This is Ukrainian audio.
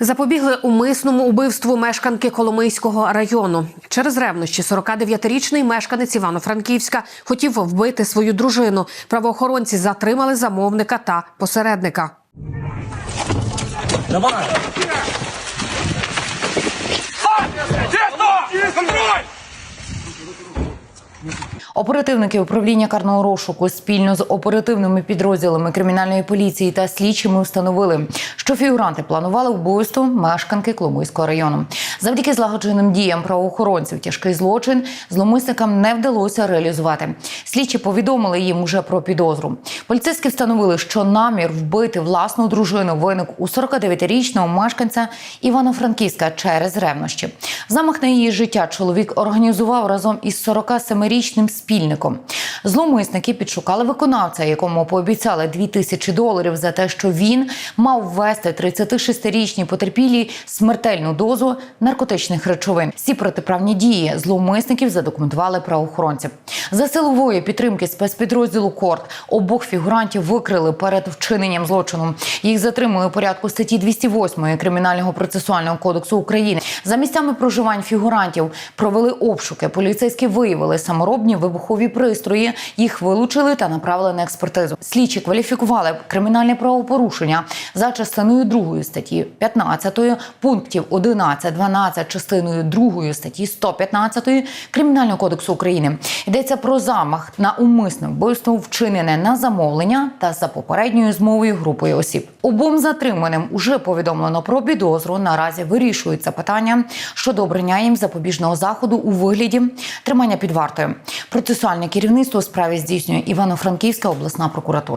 Запобігли умисному убивству мешканки Коломийського району. Через ревнощі 49-річний мешканець Івано-Франківська хотів вбити свою дружину. Правоохоронці затримали замовника та посередника. Давай! Оперативники управління карного розшуку спільно з оперативними підрозділами кримінальної поліції та слідчими встановили, що фігуранти планували вбивство мешканки Коломийського району. Завдяки злагодженим діям правоохоронців тяжкий злочин зломисникам не вдалося реалізувати. Слідчі повідомили їм уже про підозру. Поліцейські встановили, що намір вбити власну дружину виник у 49-річного мешканця Івано-Франківська через ревнощі. Замах на її життя чоловік організував разом із 47-річним спільником. Зловмисники підшукали виконавця, якому пообіцяли 2 тисячі доларів за те, що він мав ввести 36-річній потерпілій смертельну дозу наркотичних речовин. Всі протиправні дії зловмисників задокументували правоохоронці. За силової підтримки спецпідрозділу Корт обох фігурантів викрили перед вчиненням злочину. Їх затримали у порядку статті 208 Кримінального процесуального кодексу України. За місцями проживань фігурантів провели обшуки. Поліцейські виявили саморобні вибухові пристрої. Їх вилучили та направили на експертизу. Слідчі кваліфікували кримінальне правопорушення за частиною 2 статті 15 пунктів 11, 12 частиною 2 статті 115 Кримінального кодексу України. Йдеться про замах на умисне вбивство, вчинене на замовлення та за попередньою змовою групою осіб. Обом затриманим уже повідомлено про підозру. Наразі вирішується питання щодо обрання їм запобіжного заходу у вигляді тримання під вартою. Процесуальне керівництво у справі здійснює Івано-Франківська обласна прокуратура.